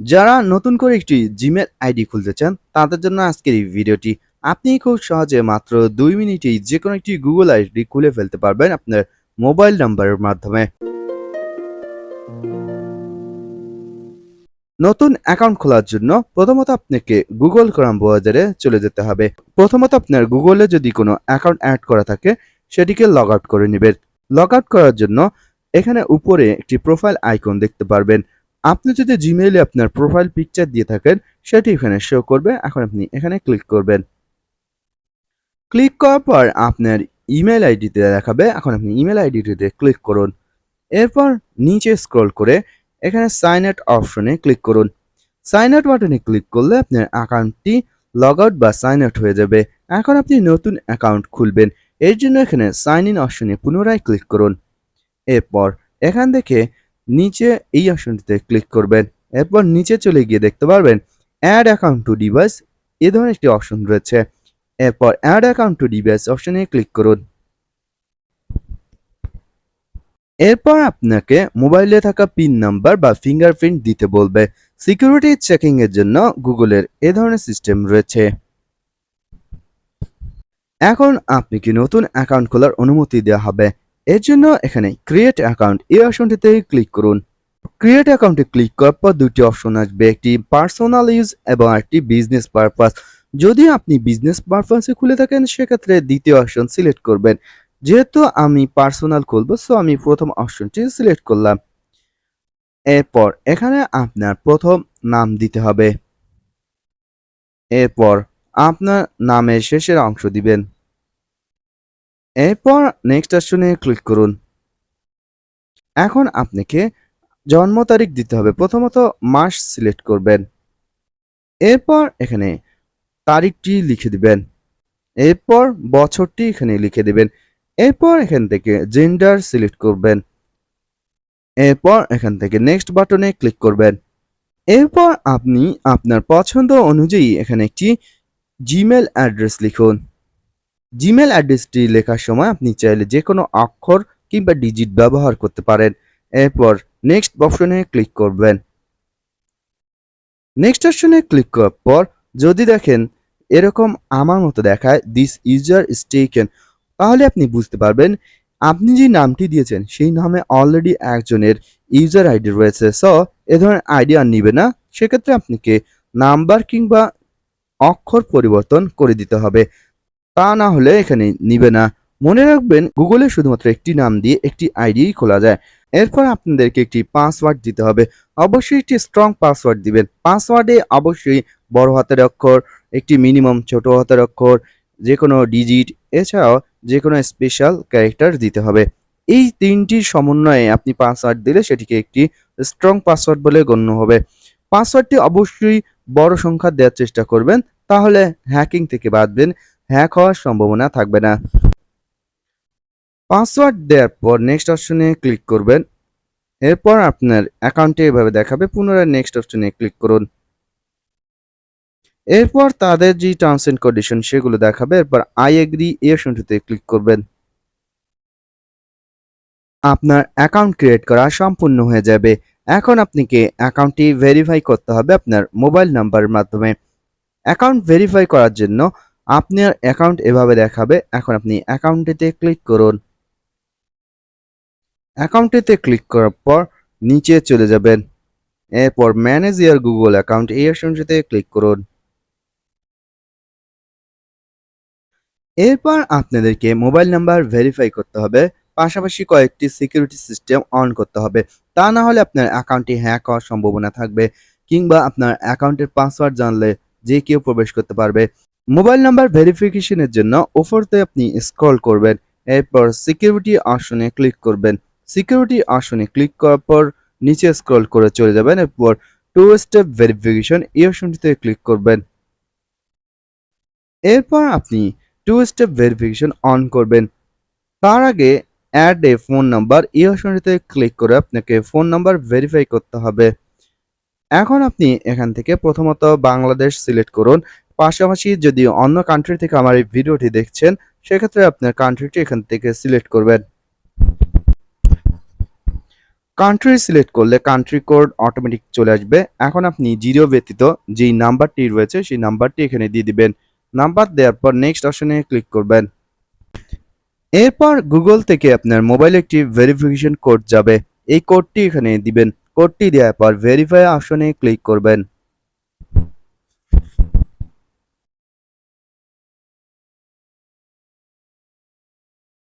যারা নতুন করে একটি জিমেল আইডি খুলতে চান, তাদের জন্য আজকের এই ভিডিওটি আপনি খুব সহজে মাত্র দুই মিনিটেই যে কোনো একটি গুগল আইডি খুলে ফেলতে পারবেন আপনার মোবাইল নাম্বারের মাধ্যমে। নতুন অ্যাকাউন্ট খোলার জন্য প্রথমত আপনাকে গুগল ক্রোম ব্রাউজারে চলে যেতে হবে। প্রথমত আপনার গুগলে যদি কোনো অ্যাকাউন্ট অ্যাড করা থাকে, সেটিকে লগ আউট করে নেবেন। লগ আউট করার জন্য এখানে উপরে একটি প্রোফাইল আইকন দেখতে পারবেন। আপনি যদি জিমেইলে আপনার প্রোফাইল পিকচার দিয়ে থাকেন, সেটি এখানে শো করবে। এখন আপনি এখানে ক্লিক করবেন। ক্লিক করার পর আপনার ইমেল আইডিতে দেখাবে। এখন আপনি ইমেল আইডিটিতে ক্লিক করুন। এরপর নিচে স্ক্রল করে এখানে সাইন আউট অপশনে ক্লিক করুন। সাইন আউট বাটনে ক্লিক করলে আপনার অ্যাকাউন্টটি লগ আউট বা সাইন আউট হয়ে যাবে। এখন আপনি নতুন অ্যাকাউন্ট খুলবেন। এর জন্য এখানে সাইন ইন অপশনে পুনরায় ক্লিক করুন। এরপর এখান থেকে নিচে এই অপশনটিতে ক্লিক করবেন, এরপর নিচে চলে গিয়ে দেখতে পারবেন অ্যাড অ্যাকাউন্ট টু ডিভাইস এ ধরনের একটি অপশন রয়েছে। এরপর অ্যাড অ্যাকাউন্ট টু ডিভাইস অপশনে ক্লিক করুন। এরপর আপনাকে মোবাইলে থাকা পিন নাম্বার বা ফিঙ্গারপ্রিন্ট দিতে বলবে। সিকিউরিটি চেকিং এর জন্য গুগলের এ ধরনের সিস্টেম রয়েছে। এখন আপনি কি নতুন অ্যাকাউন্ট খোলার অনুমতি দেওয়া হবে? এর জন্য এখানে ক্রিয়েট অ্যাকাউন্ট এই অপশনটিতে ক্লিক করুন। ক্রিয়েট অ্যাকাউন্টে ক্লিক করার পর দুটি অপশন আসবে, একটি পার্সোনাল ইউজ এবং একটি বিজনেস পারপাস যদি আপনি বিজনেস পারপাসে খুলে থাকেন, সেক্ষেত্রে দ্বিতীয় অপশন সিলেক্ট করবেন। যেহেতু আমি পার্সোনাল খুলবো সো আমি প্রথম অপশনটি সিলেক্ট করলাম। এরপর এখানে আপনার প্রথম নাম দিতে হবে। এরপর আপনার নামের শেষের অংশ দিবেন। এরপর নেক্সট অপশনে ক্লিক করুন। এখন আপনাকে জন্ম তারিখ দিতে হবে। প্রথমত মাস সিলেক্ট করবেন। এরপর এখানে তারিখটি লিখে দিবেন। এরপর বছরটি এখানে লিখে দিবেন। এরপর এখান থেকে জেন্ডার সিলেক্ট করবেন। এরপর এখান থেকে নেক্সট বাটনে ক্লিক করবেন। এরপর আপনি আপনার পছন্দ অনুযায়ী এখানে একটি জিমেল অ্যাড্রেস লিখুন। জিমেল অ্যাড্রেসটি লেখার সময় আপনি চাইলে যে কোনো অক্ষর কিংবা ডিজিট ব্যবহার করতে পারেন। এরপর নেক্সট অপশনে ক্লিক করবেন। নেক্সট অপশনে ক্লিক করার পর যদি দেখেন এরকম আমার মতো দেখায় দিস ইউজার ইজ টেকেন তাহলে আপনি বুঝতে পারবেন আপনি যে নামটি দিয়েছেন সেই নামে অলরেডি একজনের ইউজার আইডি রয়েছে। সো এ ধরনের আইডি আর নিবে না। সেক্ষেত্রে আপনাকে নাম্বার কিংবা অক্ষর পরিবর্তন করে দিতে হবে। তা না হলে এখানে নিবে না। মনে রাখবেন, গুগলে শুধুমাত্র একটি নাম দিয়ে একটি আইডি খোলা যায়। এরপর আপনাদেরকে একটি পাসওয়ার্ড দিতে হবে। অবশ্যই একটি স্ট্রং পাসওয়ার্ড দিবেন। পাসওয়ার্ডে অবশ্যই বড় হাতের অক্ষর, একটি মিনিমাম ছোট হাতের অক্ষর যে কোনো ডিজিট এছাড়াও যে কোনো স্পেশাল ক্যারেক্টার দিতে হবে। এই তিনটির সমন্বয়ে আপনি পাসওয়ার্ড দিলে সেটিকে একটি স্ট্রং পাসওয়ার্ড বলে গণ্য হবে। পাসওয়ার্ডটি অবশ্যই বড় সংখ্যা দেওয়ার চেষ্টা করবেন, তাহলে হ্যাকিং থেকে বাঁচবেন হ্যাক হওয়ার সম্ভাবনা থাকবে না। পাসওয়ার্ড দেওয়ার পর নেক্সট অপশনে ক্লিক করবেন। এরপর আপনার অ্যাকাউন্টে এভাবে দেখাবে, পুনরায় নেক্সট অপশনে ক্লিক করুন। এরপর তাদের যে টার্মস এন্ড কন্ডিশন সেগুলো দেখাবে, এরপর আই এগ্রি এই অপশনটিতে ক্লিক করবেন। আপনার অ্যাকাউন্ট ক্রিয়েট করা সম্পূর্ণ হয়ে যাবে। এখন আপনাকে অ্যাকাউন্টটি ভেরিফাই করতে হবে আপনার মোবাইল নাম্বারের মাধ্যমে। অ্যাকাউন্ট ভেরিফাই করার জন্য আপনার অ্যাকাউন্ট এভাবে দেখাবে, এখন আপনি অ্যাকাউন্টটিতে ক্লিক করুন। অ্যাকাউন্টটিতে ক্লিক করার পর নিচে চলে যাবেন। এরপর ম্যানেজ ইয়ার গুগল অ্যাকাউন্ট এই অপশনটিতে ক্লিক করুন। এরপর আপনাদেরকে মোবাইল নাম্বার ভেরিফাই করতে হবে, পাশাপাশি কয়েকটি সিকিউরিটি সিস্টেম অন করতে হবে। তা না হলে আপনার অ্যাকাউন্টটি হ্যাক হওয়ার সম্ভাবনা থাকবে, কিংবা আপনার অ্যাকাউন্টের পাসওয়ার্ড জানলে যে কেউ প্রবেশ করতে পারবে। মোবাইল নাম্বার ভেরিফিকেশনের জন্য ওপরতে আপনি স্ক্রল করবেন, এরপর সিকিউরিটি আসনে ক্লিক করবেন। সিকিউরিটি আসনে ক্লিক করার পর নিচে স্ক্রল করে চলে যাবেন, এরপর টু স্টেপ ভেরিফিকেশন এই অপশনটিতে ক্লিক করবেন। এরপর আপনি টু স্টেপ ভেরিফিকেশন অন করবেন। তার আগে অ্যাড এ ফোন নাম্বার এই অপশনটিতে ক্লিক করে আপনাকে ফোন নাম্বার ভেরিফাই করতে হবে। এখন আপনি এখান থেকে প্রথমত বাংলাদেশ সিলেক্ট করুন। পাশাপাশি যদি অন্য কান্ট্রি থেকে আমার এই ভিডিওটি দেখছেন, সেক্ষেত্রে আপনার কান্ট্রিটি এখান থেকে সিলেক্ট করবেন। কান্ট্রি সিলেক্ট করলে কান্ট্রি কোড অটোমেটিক চলে আসবে। এখন আপনি জিরো ব্যতীত যেই নাম্বারটি রয়েছে, সেই নাম্বারটি এখানে দিয়ে দিবেন। নাম্বার দেওয়ার পর নেক্সট অপশনে ক্লিক করবেন। এরপর গুগল থেকে আপনার মোবাইলে একটি ভেরিফিকেশন কোড যাবে। এই কোডটি এখানে দিবেন। কোডটি দেওয়ার পর ভেরিফাই অপশনে ক্লিক করবেন।